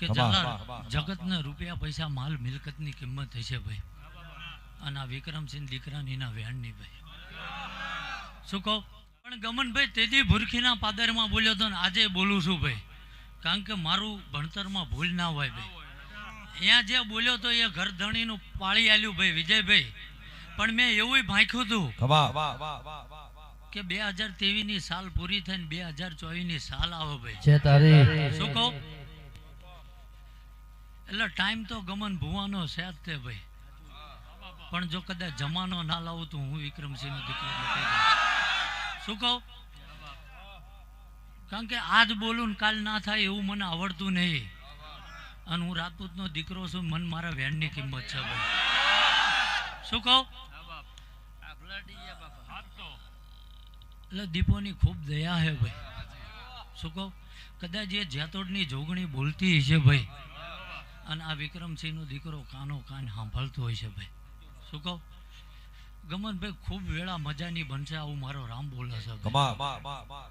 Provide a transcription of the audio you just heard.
કે જલાલ જગતના રૂપિયા પૈસા માલ મિલકતની કિંમત હશે ભાઈ. અને આ વિક્રમસિંહ દીકરાની ના વેણની ભાઈ. શું કહો? પણ ગમનભાઈ તેથી ભૂરખીના પાદરમાં બોલ્યો તો ને આજે બોલું છું ભાઈ. કારણ કે મારું ભણતરમાં ભૂલ ના હોય ભાઈ. અહીંયા જે બોલ્યો તો એ ઘર ધણીનું પાળી આલ્યું ભાઈ વિજયભાઈ. પણ મેં એવું ભાંખ્યું હતું કે બે હજારની સાલ પૂરી થઈને બે હજારની સાલ આવે ભાઈ. શું કહું? એટલે ટાઈમ તો ગમન ભૂવાનો છે તે ભાઈ. પણ જો કદાચ જમાનો ના લાવું તો હું વિક્રમસિંહ નો દીકરો શું કહું? કારણ કે આજ બોલું કાલ ના થાય એવું મને આવડતું નહીં. અને હું રાજપૂતનો દીકરો છું, મન મારા વેણની કિંમત છે ભાઈ. શું કહું? એટલે દીપોની ખૂબ દયા હે ભાઈ. શું કહું? કદાચ એ જેતોડની જોગણી બોલતી છે ભાઈ. અને આ વિક્રમસિંહનો દીકરો કાનો કાન સાંભળતો હોય છે ભાઈ. શું કહું? ગમનભાઈ, ખૂબ વેળા મજાની બનશે આવું મારો રામ બોલે છે